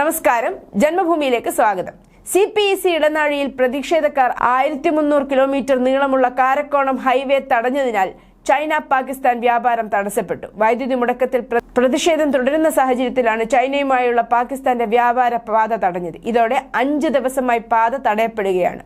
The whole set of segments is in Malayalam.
നമസ്കാരം. ജന്മഭൂമിയിലേക്ക് സ്വാഗതം. സി പി ഇ സി ഇടനാഴിയിൽ പ്രതിഷേധക്കാർ ആയിരത്തി മുന്നൂറ് കിലോമീറ്റർ നീളമുള്ള കാരക്കോണം ഹൈവേ തടഞ്ഞതിനാൽ ചൈന പാകിസ്ഥാൻ വ്യാപാരം തടസ്സപ്പെട്ടു. വൈദ്യുതി മുടക്കത്തിൽ പ്ര- പ്രതിഷേധം തുടരുന്ന സാഹചര്യത്തിലാണ് ചൈനയുമായുള്ള പാകിസ്ഥാന്റെ വ്യാപാര പാത തടഞ്ഞത്. ഇതോടെ അഞ്ച് ദിവസമായി പാത തടയപ്പെടുകയാണ്.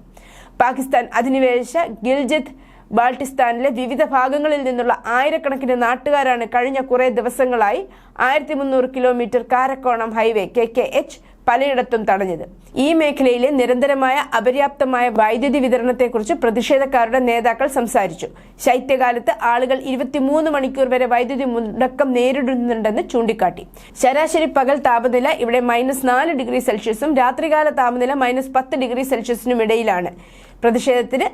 പാകിസ്ഥാൻ അധിനിവേശ ഗിൽജിത്ത് ബാൾട്ടിസ്ഥാനിലെ വിവിധ ഭാഗങ്ങളിൽ നിന്നുള്ള ആയിരക്കണക്കിന് നാട്ടുകാരാണ് കഴിഞ്ഞ കുറേ ദിവസങ്ങളായി ആയിരത്തി മുന്നൂറ് kilometre Karakoram highway K K H പലയിടത്തും തടഞ്ഞത്. ഈ മേഖലയിലെ നിരന്തരമായ അപര്യാപ്തമായ വൈദ്യുതി വിതരണത്തെക്കുറിച്ച് പ്രതിഷേധക്കാരുടെ നേതാക്കൾ സംസാരിച്ചു. ശൈത്യകാലത്ത് ആളുകൾ ഇരുപത്തിമൂന്ന് മണിക്കൂർ വരെ വൈദ്യുതി മുടക്കം നേരിടുന്നുണ്ടെന്ന് ചൂണ്ടിക്കാട്ടി. ശരാശരി പകൽ താപനില ഇവിടെ മൈനസ് നാല് ഡിഗ്രി സെൽഷ്യസും രാത്രികാല താപനില മൈനസ് പത്ത് ഡിഗ്രി സെൽഷ്യസിനും ഇടയിലാണ്. പ്രതിഷേധത്തിന്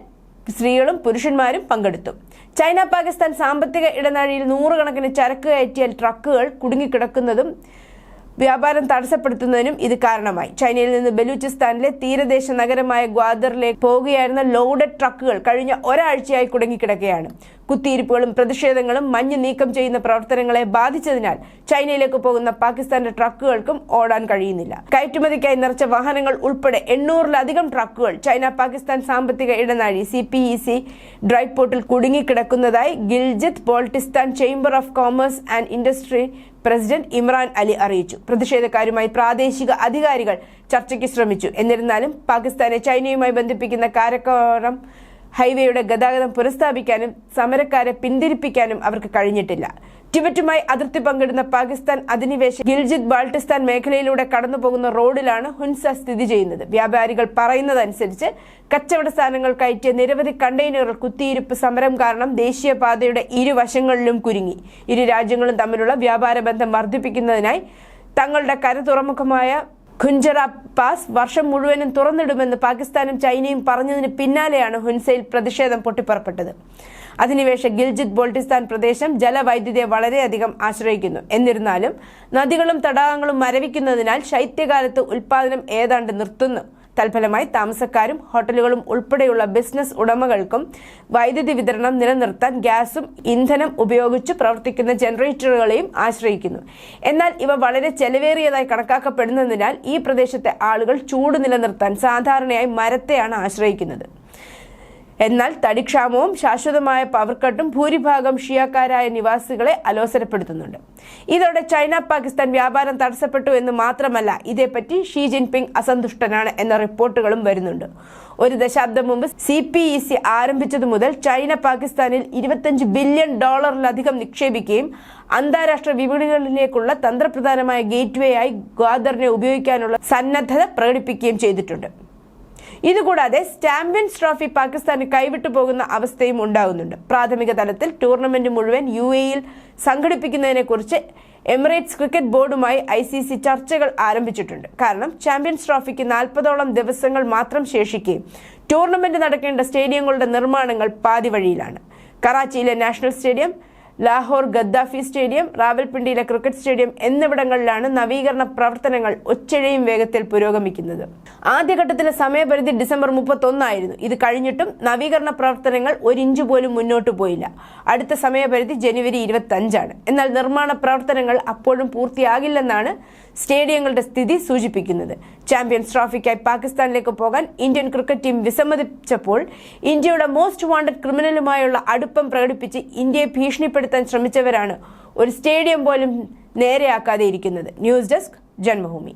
സ്ത്രീകളും പുരുഷന്മാരും പങ്കെടുത്തു. ചൈന പാകിസ്ഥാൻ സാമ്പത്തിക ഇടനാഴിയിൽ നൂറുകണക്കിന് ചരക്ക് കയറ്റിയ ട്രക്കുകൾ കുടുങ്ങിക്കിടക്കുന്നതും വ്യാപാരം തടസ്സപ്പെടുത്തുന്നതിനും ഇത് കാരണമായി. ചൈനയിൽ നിന്ന് ബലൂചിസ്ഥാനിലെ തീരദേശ നഗരമായ ഗ്വാദറിലേക്ക് പോകുകയായിരുന്ന ലോഡഡ് ട്രക്കുകൾ കഴിഞ്ഞ ഒരാഴ്ചയായി കുടുങ്ങിക്കിടക്കുകയാണ്. കുത്തിയിരിപ്പുകളും പ്രതിഷേധങ്ങളും മഞ്ഞ് നീക്കം ചെയ്യുന്ന പ്രവർത്തനങ്ങളെ ബാധിച്ചതിനാൽ ചൈനയിലേക്ക് പോകുന്ന പാകിസ്ഥാന്റെ ട്രക്കുകൾക്കും ഓടാൻ കഴിയുന്നില്ല. കയറ്റുമതിക്കായി നിറച്ച വാഹനങ്ങൾ ഉൾപ്പെടെ എണ്ണൂറിലധികം ട്രക്കുകൾ ചൈന പാകിസ്ഥാൻ സാമ്പത്തിക ഇടനാഴി C P E C dry പോർട്ടിൽ കുടുങ്ങിക്കിടക്കുന്നതായി Gilgit Baltistan chamber of commerce and industry president Imran Ali അറിയിച്ചു. പ്രതിഷേധക്കാരുമായി പ്രാദേശിക അധികാരികൾ ചർച്ചയ്ക്ക് ശ്രമിച്ചു. എന്നിരുന്നാലും പാകിസ്ഥാനെ ചൈനയുമായി ബന്ധിപ്പിക്കുന്ന കാരക്കോറം ഹൈവേയുടെ ഗതാഗതം പുനഃസ്ഥാപിക്കാനും സമരക്കാരെ പിന്തിരിപ്പിക്കാനും അവർക്ക് കഴിഞ്ഞിട്ടില്ല. ടിബറ്റുമായി അതിർത്തി പങ്കിടുന്ന പാകിസ്ഥാൻ അധിനിവേശ ഗിൽജിത് ബാൾട്ടിസ്ഥാൻ മേഖലയിലൂടെ കടന്നുപോകുന്ന റോഡിലാണ് ഹുൻസ സ്ഥിതി ചെയ്യുന്നത്. വ്യാപാരികൾ പറയുന്നതനുസരിച്ച് കച്ചവട സ്ഥാനങ്ങൾ കയറ്റിയ നിരവധി കണ്ടെയ്നറുകൾ കുത്തിയിരിപ്പ് സമരം കാരണം ദേശീയപാതയുടെ ഇരുവശങ്ങളിലും കുരുങ്ങി. ഇരു രാജ്യങ്ങളും തമ്മിലുള്ള വ്യാപാര ബന്ധം വർദ്ധിപ്പിക്കുന്നതിനായി തങ്ങളുടെ കര തുറമുഖമായ ഖുഞ്ചറ പാസ് വർഷം മുഴുവനും തുറന്നിടുമെന്ന് പാകിസ്ഥാനും ചൈനയും പറഞ്ഞതിന് പിന്നാലെയാണ് ഹുൻസയിൽ പ്രതിഷേധം പൊട്ടിപ്പുറപ്പെട്ടത്. അധിനിവേശ ഗിൽജിത് ബോൾട്ടിസ്ഥാൻ പ്രദേശം ജലവൈദ്യുതിയെ വളരെയധികം ആശ്രയിക്കുന്നു. എന്നിരുന്നാലും നദികളും തടാകങ്ങളും മരവിക്കുന്നതിനാൽ ശൈത്യകാലത്ത് ഉൽപാദനം ഏതാണ്ട് നിർത്തുന്നു. തൽഫലമായി താമസക്കാരും ഹോട്ടലുകളും ഉൾപ്പെടെയുള്ള ബിസിനസ് ഉടമകൾക്കും വൈദ്യുതി വിതരണം നിലനിർത്താൻ ഗ്യാസും ഇന്ധനം ഉപയോഗിച്ച് പ്രവർത്തിക്കുന്ന ജനറേറ്ററുകളെയും ആശ്രയിക്കുന്നു. എന്നാൽ ഇവ വളരെ ചെലവേറിയതായി കണക്കാക്കപ്പെടുന്നതിനാൽ ഈ പ്രദേശത്തെ ആളുകൾ ചൂട് നിലനിർത്താൻ സാധാരണയായി മരത്തെയാണ് ആശ്രയിക്കുന്നത്. എന്നാൽ തടിക്ഷാമവും ശാശ്വതമായ പവർ കട്ടും ഭൂരിഭാഗം ഷിയാക്കാരായ നിവാസികളെ അലോസരപ്പെടുത്തുന്നുണ്ട്. ഇതോടെ ചൈന പാകിസ്ഥാൻ വ്യാപാരം തടസ്സപ്പെട്ടു എന്ന് മാത്രമല്ല ഇതേപ്പറ്റി ഷീ ജിൻപിങ് അസന്തുഷ്ടനാണ് എന്ന റിപ്പോർട്ടുകളും വരുന്നുണ്ട്. ഒരു ദശാബ്ദം മുമ്പ് സി പി ഇ സി ആരംഭിച്ചതു മുതൽ ചൈന പാകിസ്ഥാനിൽ ഇരുപത്തഞ്ച് ബില്യൺ ഡോളറിലധികം നിക്ഷേപിക്കുകയും അന്താരാഷ്ട്ര വിപണികളിലേക്കുള്ള തന്ത്രപ്രധാനമായ ഗേറ്റ്വേ ആയി ഗ്വാദറിനെ ഉപയോഗിക്കാനുള്ള സന്നദ്ധത പ്രകടിപ്പിക്കുകയും ചെയ്തിട്ടുണ്ട്. ഇതുകൂടാതെ ചാമ്പ്യൻസ് ട്രോഫി പാകിസ്ഥാന് കൈവിട്ടു പോകുന്ന അവസ്ഥയും ഉണ്ടാകുന്നുണ്ട് പ്രാഥമിക തലത്തിൽ ടൂർണമെന്റ് മുഴുവൻ യു എയിൽ സംഘടിപ്പിക്കുന്നതിനെക്കുറിച്ച് എമിറേറ്റ്സ് ക്രിക്കറ്റ് ബോർഡുമായി ഐ സി സി ചർച്ചകൾ ആരംഭിച്ചിട്ടുണ്ട്. കാരണം ചാമ്പ്യൻസ് ട്രോഫിക്ക് നാൽപ്പതോളം ദിവസങ്ങൾ മാത്രം ശേഷിക്കുകയും ടൂർണമെന്റ് നടക്കേണ്ട സ്റ്റേഡിയങ്ങളുടെ നിർമ്മാണങ്ങൾ പാതിവഴിയിലാണ് കറാച്ചിയിലെ national stadium Lahore Gaddafi stadium റാവൽപിണ്ടിയിലെ cricket stadium എന്നിവിടങ്ങളിലാണ് നവീകരണ പ്രവർത്തനങ്ങൾ ഒച്ചഴയും വേഗത്തിൽ പുരോഗമിക്കുന്നത്. ആദ്യഘട്ടത്തിലെ സമയപരിധി ഡിസംബർ മുപ്പത്തൊന്നായിരുന്നു. ഇത് കഴിഞ്ഞിട്ടും നവീകരണ പ്രവർത്തനങ്ങൾ ഒരു ഇഞ്ച് പോലും മുന്നോട്ട് പോയില്ല. അടുത്ത സമയപരിധി ജനുവരി ഇരുപത്തഞ്ചാണ്. എന്നാൽ നിർമ്മാണ പ്രവർത്തനങ്ങൾ അപ്പോഴും പൂർത്തിയാകില്ലെന്നാണ് സ്റ്റേഡിയങ്ങളുടെ സ്ഥിതി സൂചിപ്പിക്കുന്നത്. ചാമ്പ്യൻസ് ട്രോഫിക്കായി പാകിസ്ഥാനിലേക്ക് പോകാൻ ഇന്ത്യൻ ക്രിക്കറ്റ് ടീം വിസമ്മതിച്ചപ്പോൾ ഇന്ത്യയുടെ മോസ്റ്റ് വാണ്ടഡ് ക്രിമിനലുമായുള്ള അടുപ്പം പ്രകടിപ്പിച്ച് ഇന്ത്യയെ ഭീഷണിപ്പെടുത്താൻ ശ്രമിച്ചവരാണ് ഒരു സ്റ്റേഡിയം പോലും നേരെയാക്കാതെ ഇരിക്കുന്നത്. News desk Janmabhoomi.